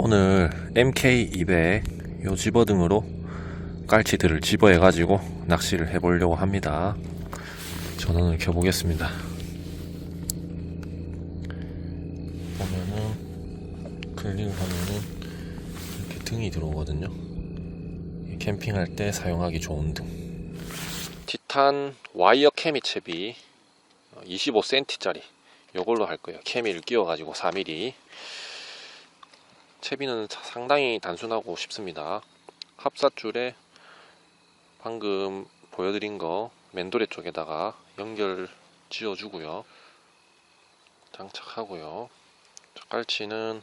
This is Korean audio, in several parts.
오늘 MK200 요 집어등으로 깔치들을 집어해 가지고 낚시를 해보려고 합니다. 전원을 켜보겠습니다. 보면은 클릭하면은 이렇게 등이 들어오거든요. 캠핑할 때 사용하기 좋은 등. 티탄 와이어 케미 채비 25cm짜리 요걸로 할 거예요. 케미를 끼워가지고 4mm. 채비는 상당히 단순하고 쉽습니다. 합사줄에 방금 보여드린 거 맨도레 쪽에다가 연결 지어주고요. 장착하고요. 자, 깔치는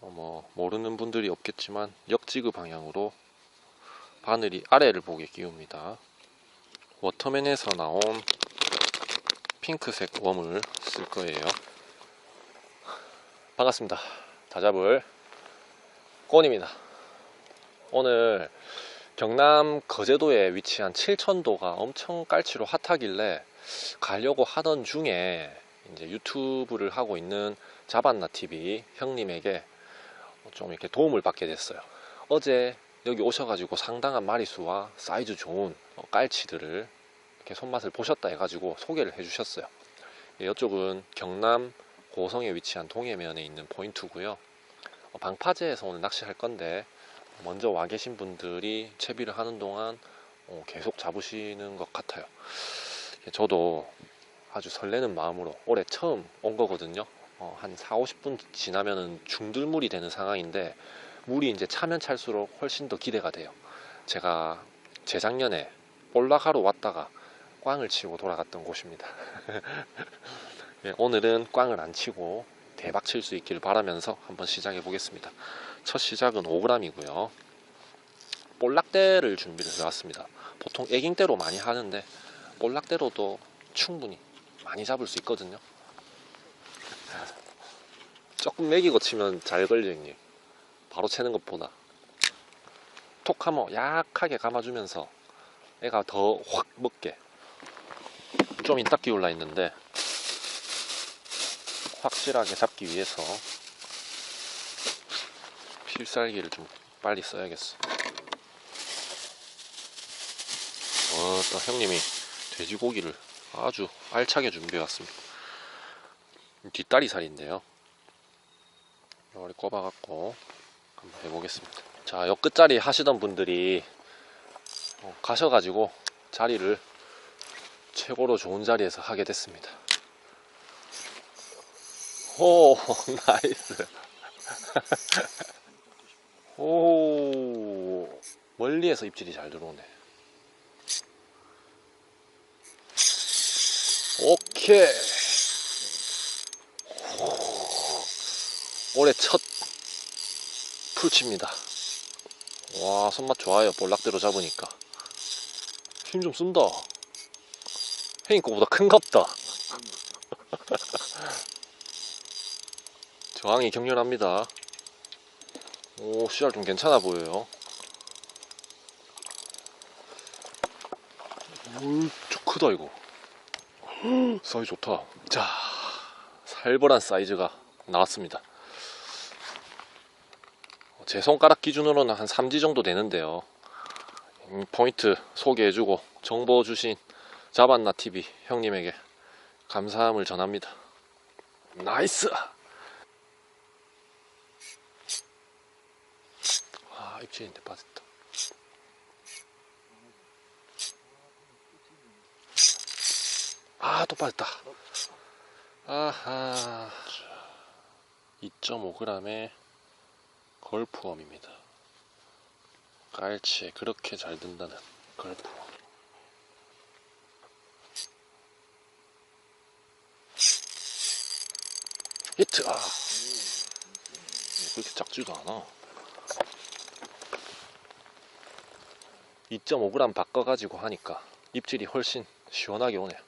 어, 뭐 모르는 분들이 없겠지만 역지그 방향으로 바늘이 아래를 보게 끼웁니다. 워터맨에서 나온 핑크색 웜을 쓸 거예요. 반갑습니다. 다잡을 꼰입니다. 오늘 경남 거제도에 위치한 칠천도가 엄청 깔치로 핫하길래 가려고 하던 중에 이제 유튜브를 하고 있는 자반나 TV 형님에게 좀 이렇게 도움을 받게 됐어요. 어제 여기 오셔가지고 상당한 마리수와 사이즈 좋은 깔치들을 이렇게 손맛을 보셨다 해가지고 소개를 해주셨어요. 예, 이쪽은 경남 고성에 위치한 동해면에 있는 포인트고요. 어, 방파제에서 오늘 낚시할 건데 먼저 와 계신 분들이 채비를 하는 동안 어, 계속 잡으시는 것 같아요. 예, 저도 아주 설레는 마음으로 올해 처음 온 거거든요. 어, 한 4, 50분 지나면은 중들물이 되는 상황인데 물이 이제 차면 찰수록 훨씬 더 기대가 돼요. 제가 재작년에 볼락하러 왔다가 꽝을 치고 돌아갔던 곳입니다. 예, 오늘은 꽝을 안 치고 대박 칠 수 있기를 바라면서 한번 시작해 보겠습니다. 첫 시작은 5g이고요. 볼락대를 준비를 해왔습니다. 보통 애깅대로 많이 하는데 볼락대로도 충분히 많이 잡을 수 있거든요. 조금 매기고 치면 잘 걸려 형님. 바로 채는 것보다 톡 하면 약하게 감아주면서 애가 더 확 먹게 좀 이따 끼울라 했는데 확실하게 잡기 위해서 필살기를 좀 빨리 써야겠어. 어또 형님이 돼지고기를 아주 알차게 준비해 왔습니다. 뒷다리 살인데요. 이걸 꼽아갖고 한번 해보겠습니다. 자, 요 끝자리 하시던 분들이 어, 가셔가지고 자리를 최고로 좋은 자리에서 하게 됐습니다. 오, 나이스. 오, 멀리에서 입질이 잘 들어오네. 오케이. 올해 첫 풀칩니다. 와, 손맛 좋아요. 볼락대로 잡으니까. 힘 좀 쓴다. 형님 거보다 큰갑다. 저항이 격렬합니다. 오, 씨알 좀 괜찮아 보여요. 오, 크다, 이거. 사이즈 좋다. 자, 살벌한 사이즈가 나왔습니다. 제 손가락 기준으로는 한 3지 정도 되는데요. 음, 포인트 소개해주고 정보 주신 자반나 TV 형님에게 감사함을 전합니다. 나이스! 빠졌다. 아, 또 빠졌다. 아하. 2.5g의 걸프웜입니다. 깔치에 그렇게 잘 든다는 걸프웜. 히트! 아. 그렇게 작지도 않아. 2.5g 바꿔가지고 하니까 입질이 훨씬 시원하게 오네요.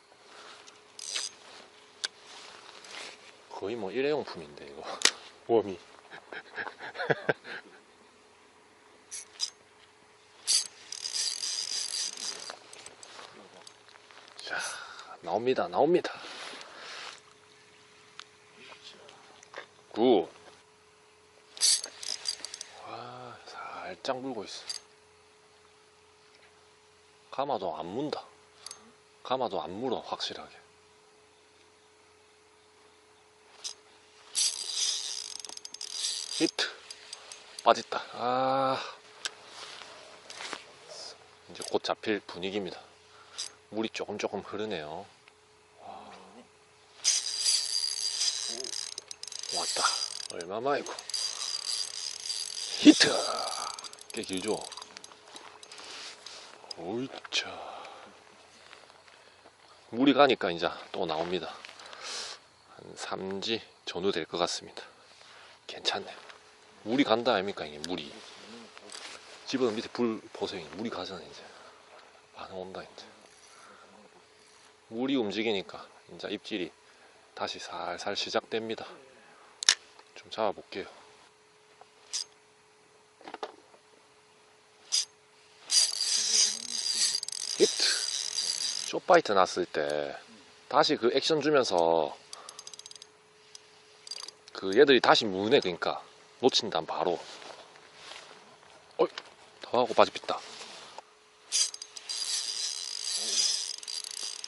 거의 뭐 일회용품인데 이거 웜이 자 나옵니다 나옵니다 굿 살짝 물고 있어. 가마도 안 문다. 가마도 안 물어 확실하게. 히트 빠졌다. 아 이제 곧 잡힐 분위기입니다. 물이 조금 조금 흐르네요. 와. 왔다. 얼마 만이고. 히트! 꽤 길죠? 오이차. 물이 가니까 이제 또 나옵니다. 한 3지 정도 될것 같습니다. 괜찮네. 물이 간다 아닙니까, 이게 물이. 집어넣은 밑에 불 보세요. 물이 가잖아, 이제. 반응 온다, 이제. 물이 움직이니까 이제 입질이 다시 살살 시작됩니다. 좀 잡아볼게요. 히트. 쇼파이트 났을 때 다시 그 액션 주면서 그 얘들이 다시 무네 그러니까 놓친다 바로. 어이, 더 하고 바지 빗다.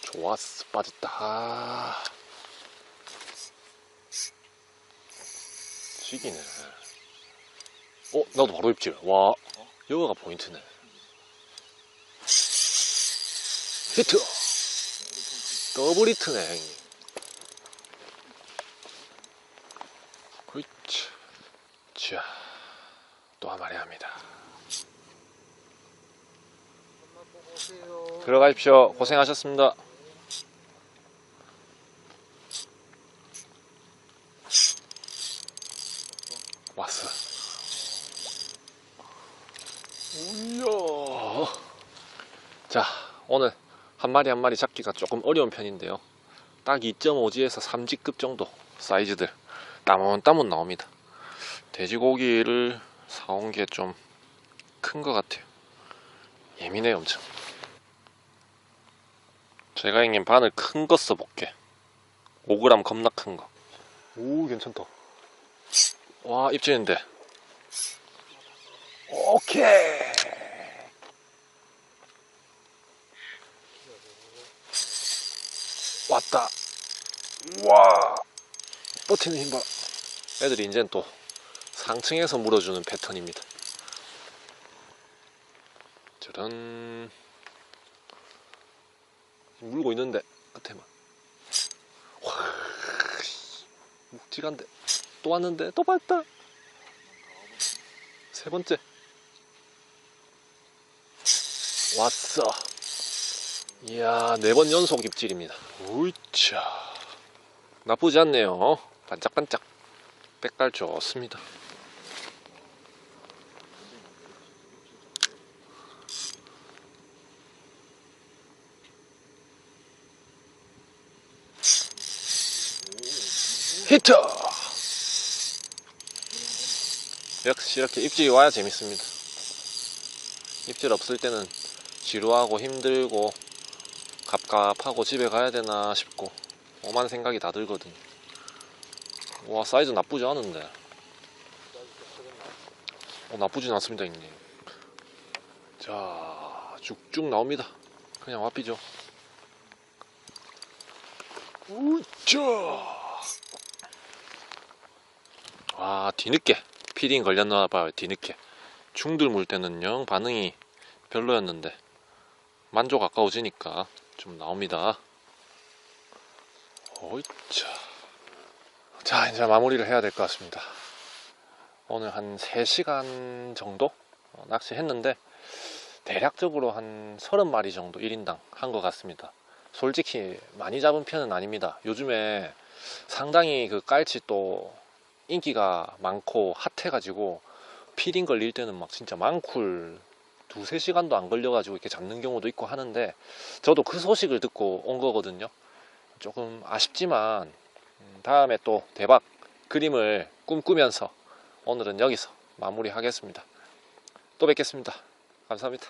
좋았어 빠졌다 아. 지기네 어 나도 바로 입질 와 여기가 포인트네 히트. 더블 히트네 형님. 그렇지. 자 또 한 마리 합니다. 들어가십시오. 고생하셨습니다. 왔어. 우야. 자, 오늘 한 마리 한 마리 잡기가 조금 어려운 편인데요. 딱 2.5지에서 3지급 정도 사이즈들 따문따문 나옵니다. 돼지고기를 사온 게 좀 큰 것 같아요. 예민해요, 엄청. 제가 형님 바늘 큰 거 써볼게. 5g 겁나 큰 거. 오, 괜찮다. 와 입질인데 오케이 왔 다. 와. 버티는 힘 봐. 애들이 이젠 또 상층에서 물어주는 패턴입니다. 저런 물고 있는데 끝에만. 와 묵직한데. 또 왔는데 또 봤다. 세 번째. 왔어 이야 네 번 연속 입질입니다. 우이차. 나쁘지 않네요. 반짝반짝 색깔 좋습니다. 히트! 역시 이렇게 입질이 와야 재밌습니다. 입질 없을 때는 지루하고 힘들고 갑갑하고 집에 가야 되나 싶고 오만 생각이 다 들거든요. 와 사이즈 나쁘지 않은데. 어, 나쁘진 않습니다 형님. 자 쭉쭉 나옵니다. 그냥 와피죠. 우짜. 와 뒤늦게 피딩 걸렸나 봐요 뒤늦게 충들 물 때는 영 반응이 별로였는데 만조 가까워지니까 좀 나옵니다. 어이차 자 이제 마무리를 해야 될 것 같습니다. 오늘 한 3시간 정도? 어, 낚시했는데 대략적으로 한 30마리 정도 1인당 한 것 같습니다. 솔직히 많이 잡은 편은 아닙니다. 요즘에 상당히 그 깔치 또 인기가 많고 핫해가지고 피딩 걸릴 때는 막 진짜 망쿨 두세 시간도 안 걸려가지고 이렇게 잡는 경우도 있고 하는데 저도 그 소식을 듣고 온 거거든요. 조금 아쉽지만 음, 다음에 또 대박 그림을 꿈꾸면서 오늘은 여기서 마무리하겠습니다. 또 뵙겠습니다. 감사합니다.